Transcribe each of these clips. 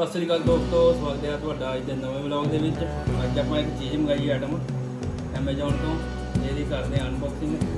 ਸਤਿ ਸ੍ਰੀ ਅਕਾਲ ਦੋਸਤੋ, ਸਵਾਗਤ ਹੈ ਤੁਹਾਡਾ ਅੱਜ ਦੇ ਨਵੇਂ ਵਲੌਗ ਦੇ ਵਿੱਚ। ਅੱਜ ਆਪਾਂ ਇੱਕ ਚੀਜ਼ ਮੰਗਾਈ ਆਈਟਮ Amazon ਤੋਂ। ਜਿਹਦੀ ਕਰਦੇ ਹਾਂ ਅਨਬਾਕਸਿੰਗ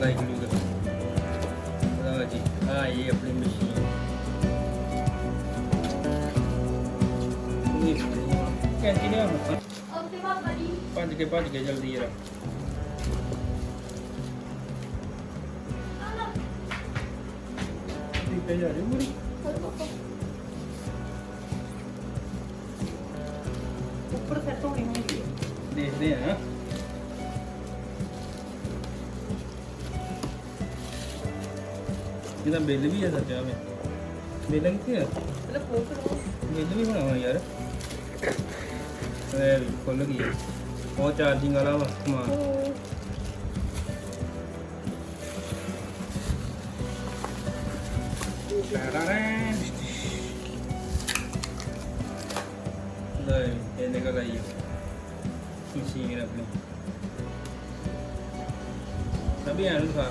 ਲਾਈਕ ਵੀਡੀਓ ਕਰੋ ਲਓ ਜੀ ਆ ਇਹ ਆਪਣੀ ਮਸ਼ੀਨ। ਕੈਂਚੀ ਨੇ ਹੁਣ ਓਕੇ ਬਾਬਾ ਜੀ। ਭੱਜ ਕੇ ਭੱਜ ਕੇ ਜਲਦੀ ਯਾਰ ਠੀਕ ਹੈ ਯਾਰ ਮੁੜੀ। ਉੱਪਰ ਸੈੱਟ ਹੋਣੀ ਹੁੰਦੀ ਹੈ ਦੇਖਦੇ ਆ। ਇਹਦਾ ਬਿੱਲ ਵੀ ਹੈ ਸੱਚਾ ਵੇ ਬਿੱਲ ਕਿੱਥੇ ਆ? ਬਿੱਲ ਵੀ ਹੋਣਾ ਵਾ ਯਾਰ। ਇਹ ਖੁੱਲ ਗਈ। ਉਹ ਚਾਰਜਿੰਗ ਵਾਲਾ ਵਾ ਸਮਾਨ। ਲੈ ਇਹ ਨਿਕਲ ਆਈ ਮਸ਼ੀਨ ਆਪਣੀ। ਸਭੀ ਐਨ ਦਿਖਾ।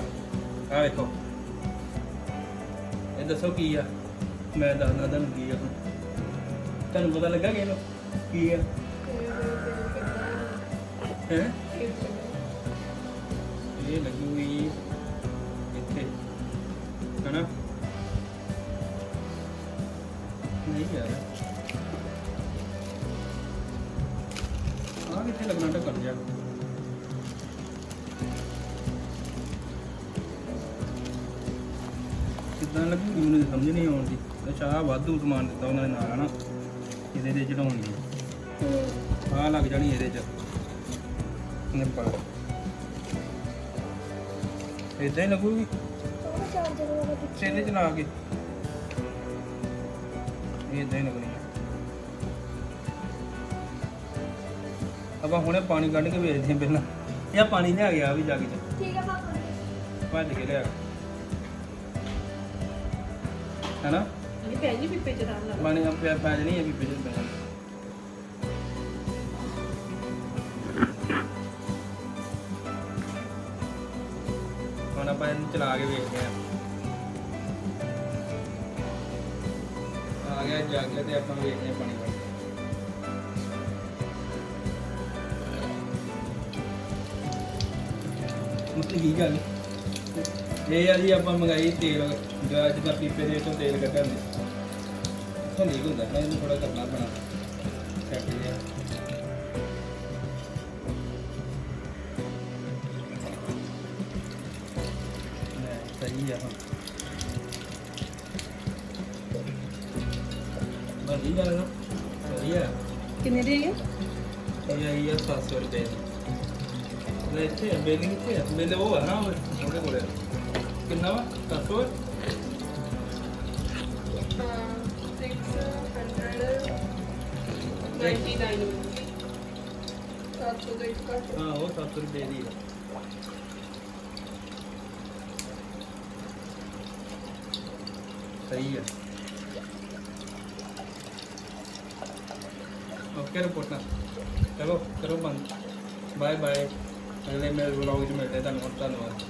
ਆ ਵੇਖੋ। ਇਹ ਦੱਸੋ ਕੀ ਆ? ਮੈਂ ਦੱਸਦਾ ਤੁਹਾਨੂੰ ਕੀ ਆ ਤੁਹਾਨੂੰ ਪਤਾ ਲੱਗਾ ਕਿ ਇਹਨੂੰ ਕੀ ਆ? ਹੈ? ਇਹ ਲੱਗੂਗੀ ਇੱਥੇ। ਹਨਾ? ਨਹੀਂ ਯਾਰ। ਆ ਕਿੱਥੇ ਲੱਗਣਾ ਢੱਕਣ ਜਿਹਾ? ਕਿੱਦਾਂ ਲੱਗੂਗੀ ਮੈਨੂੰ ਤਾਂ ਸਮਝ ਨਹੀਂ ਆਉਂਦੀ ਅੱਛਾ ਆਹ ਵਾਧੂ ਸਮਾਨ ਦਿੱਤਾ ਉਹਨਾਂ ਨੇ ਨਾਲ ਹਨਾ? ਇਹਦੇ ਤੇ ਚੜਾਉਣੀ ਹੈ ਆ ਲੱਗ ਜਾਣੀ ਇਹਦੇ ਚ ਨਿੰਪਲ ਇਦਾਂ ਹੀ ਲੱਗੂਗੀ? ਇਹਦੇ ਚ ਲਾ ਕੇ। ਇਹ ਇਦਾਂ ਹੀ ਲੱਗਣੀ ਹੈ ਆਪਾਂ ਹੁਣੇ ਪਾਣੀ ਕੱਢ ਕੇ ਵੇਚਦੇ ਹਾਂ ਪਹਿਲਾਂ। ਇਹ ਪਾਣੀ ਲਿਆ ਗਿਆ ਵੀ ਜੱਗ ਚ ਠੀਕ ਜੀ ਭੱਜ ਕੇ ਲਿਆ ਹੈਨਾ? ਇਹ ਪੈ ਜੀ ਪਿੱਪੇ ਚ ਨਾਲ। ਲਾ ਪਾਣੀ ਆਪੇ ਪੈ ਜਣੀ ਹੈ ਵੀ ਪਿਛੇ ਪੈਣਾ ਹੁਣ ਆਪਾਂ ਇਹਨੂੰ ਚਲਾ ਕੇ ਵੇਖਦੇ ਆ ਆ ਗਿਆ ਜੱਗ ਤੇ ਆਪਾਂ ਵੇਖਦੇ ਆ ਪਾਣੀ ਵਾਲਾ। ਮੁੱਤੀ ਕੀ ਗੱਲ? ਇਹ ਆ ਜੀ ਆਪਾਂ ਮੰਗਾਈ ਤੇਲ ਗਾਜ ਦਾ ਪੀਪੇ ਦੇ ਤੋਂ ਤੇਲ ਕੱਢਣ ਦੇ ਇੱਥੋਂ ਲੀਕ ਹੁੰਦਾ ਨਾ ਇਹਨੂੰ ਥੋੜਾ ਕਰਨਾ ਪੈਣਾ। ਸੈੱਟ ਜਿਹਾ ਲੈ, ਸਹੀ ਆ ਬੜੀ ਗੱਲ ਨਾ? ਵਧੀਆ ਕਿੰਨੇ ਦੀ ਹੈ ਇਹ ਆਈ ਆ 700 ਰੁਪਏ ਦੀ। ਇੱਥੇ ਬਿੱਲ ਕਿੱਥੇ ਆ ਉਹ ਆ ਨਾ ਉਹਦੇ ਕੋਲੇ ਕਿੰਨਾ ਵਾ? 700 ਹਾਂ, ਉਹ 700 ਰੁਪਏ ਦੀ ਹੈ ਸਹੀ ਹੈ ਓਕੇ ਰਿਪੋਰਟਾਂ ਚਲੋ ਕਰੋ ਬੰਦ। ਬਾਏ ਬਾਏ ਅਗਲੇ ਮੇਰੇ ਵਲੌਗ ਵਿੱਚ ਮਿਲਦੇ ਹਾਂ। ਤੁਹਾਨੂੰ ਧੰਨਵਾਦ